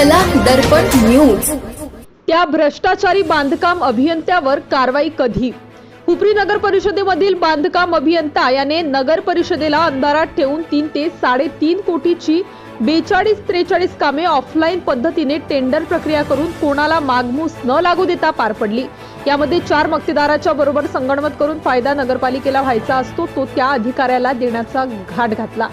दर्पण news. त्या भ्रष्टाचारी बांधकाम अभियंत्यावर कारवाई कधी? हुपरी नगर परिषदेमधील बांधकाम अभियंता याने नगर परिषदेला अंधारात ठेवून तीन ते साडेतीन कोटीची बेचाळीस त्रेचाळीस कामे ऑफलाईन पद्धतीने टेंडर प्रक्रिया करून कोणाला मागमूस न लागू देता पार पडली. यामध्ये चार मक्तेदाराच्या बरोबर संगणमत करून फायदा नगरपालिकेला व्हायचा असतो तो त्या अधिकाऱ्याला देण्याचा घाट घातला.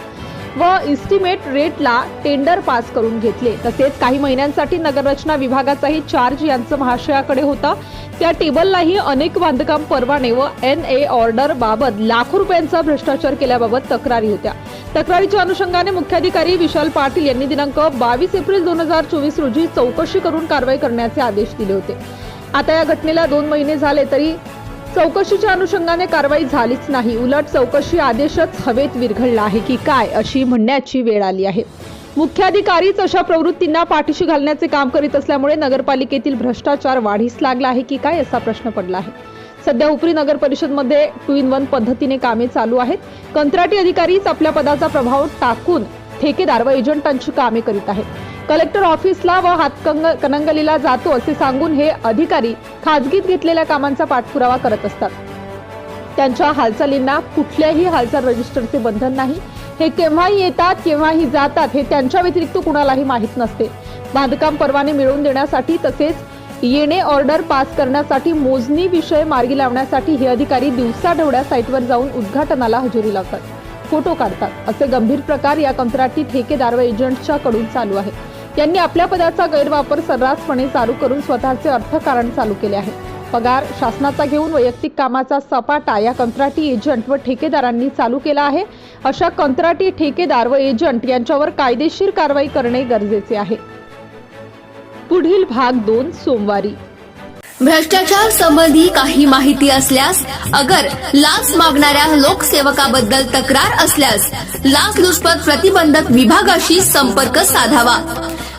व इस्टिमेट रेटला टेंडर पास करून घेतले. तसेच काही महिन्यांसाठी नगररचना विभागाचाही चार्ज यांचं महाशयाकडे होता. त्या टेबललाही अनेक बांधकाम परवाने व एन ए ऑर्डर बाबत लाखो रुपयांचा भ्रष्टाचार केल्याबाबत तक्रारी होत्या. तक्रारीच्या अनुषंगाने मुख्याधिकारी विशाल पाटील यांनी दिनांक बावीस एप्रिल दोन हजार चोवीस रोजी चौकशी करून कारवाई करण्याचे आदेश दिले होते. आता या घटनेला दोन महिने झाले तरी चौकशीच्या अनुषंगाने कारवाई झालीच नाही. उलट चौकशी आदेशच हवेत विरघळला आहे की काय अशी म्हणण्याची वेळ आली आहे. मुख्याधिकारीच अशा प्रवृत्तींना पाठीशी घालण्याचे काम करीत असल्यामुळे नगरपालिकेतील भ्रष्टाचार वाढीस लागला आहे की काय असा प्रश्न पडला आहे. सध्या उपरी नगर परिषदमध्ये टू इन वन पद्धतीने कामे चालू आहेत. कंत्राटी अधिकारीच आपल्या पदाचा प्रभाव टाकून ठेकेदार व एजंटांची कामे करीत आहेत. कलेक्टर ऑफिसला व हातकंग कनंगलीला जातो असे सांगून हे अधिकारी खाजगीत घेतलेल्या कामांचा पाठपुरावा करत असतात. त्यांच्या हालचालींना कुठल्याही हालचाल रजिस्टरचे बंधन नाही. हे केव्हाही येतात केव्हाही जातात हे त्यांच्या व्यतिरिक्त कुणालाही माहीत नसते. बांधकाम परवाने मिळवून देण्यासाठी तसेच येणे ऑर्डर पास करण्यासाठी मोजणी विषय मार्गी लावण्यासाठी हे अधिकारी दिवसाढवड्या साईटवर जाऊन उद्घाटनाला हजेरी लावतात. फोटो काढतात. असे गंभीर प्रकार या कंत्राटी ठेकेदार व एजंटच्या कडून चालू आहे त्यांनी आपल्या पदाचा गैरवापर सर्रासपणे चालू करून स्वतःचे अर्थकारण चालू केले आहे. पगार शासनाचा घेऊन वैयक्तिक कामाचा सपाटा या कंत्राटी एजंट व ठेकेदारांनी चालू केला आहे. अशा कंत्राटी ठेकेदार व एजंट यांच्यावर कायदेशीर कारवाई करणे गरजेचे आहे. पुढील भाग दोन सोमवारी. भ्रष्टाचार संबंधी काही माहिती असल्यास अगर लाच मागणाऱ्या लोकसेवकाबद्दल तक्रार असल्यास लाचलुचपत प्रतिबंधक विभागाशी संपर्क साधावा.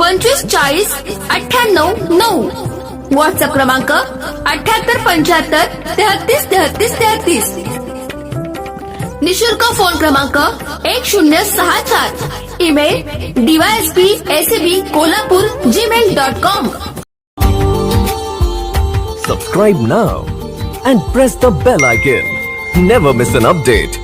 पंचवीस, चाळीस, अठ्ठ्याण्णव, नऊ व्हॉट्सअप क्रमांक अठ्याहत्तर पंच्याहत्तर, तेहतीस तेहतीस तेहतीस निशुल्क फ़ोन क्रमांक एक शून्य सहा चार email DYSP ACB Kolhapur Gmail dot com Subscribe now and press the bell icon. Never miss an update.